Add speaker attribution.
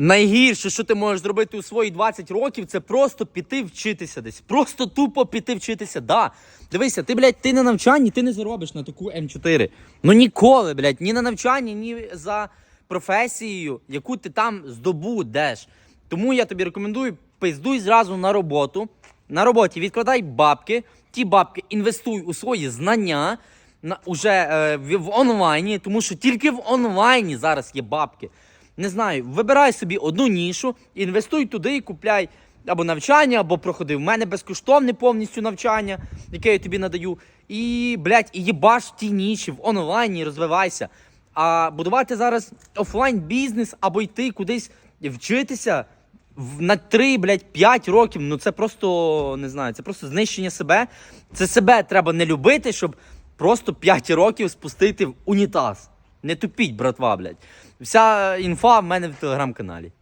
Speaker 1: Найгірше, що ти можеш зробити у свої 20 років, це просто піти вчитися десь. Просто тупо піти вчитися. Да. Дивися, ти, блядь, ти на навчанні, ти не заробиш на таку М4. Ну ніколи, блядь, ні на навчанні, ні за професією, яку ти там здобудеш. Тому я тобі рекомендую пиздуй зразу на роботу. На роботі відкладай бабки, ті бабки інвестуй у свої знання на, уже е, в, онлайні, тому що тільки в онлайні зараз є бабки. Не знаю, вибирай собі одну нішу, інвестуй туди і купляй або навчання, або проходи в мене безкоштовне повністю навчання, яке я тобі надаю. І, блядь, і їбаш в тій ніші, в онлайні розвивайся. А будувати зараз офлайн бізнес або йти кудись вчитися на 3, блядь, 5 років, ну це просто не знаю, це просто знищення себе. Це себе треба не любити, щоб просто 5 років спустити в унітаз. Не тупіть, братва, блядь. Вся інфа в мене в телеграм-каналі.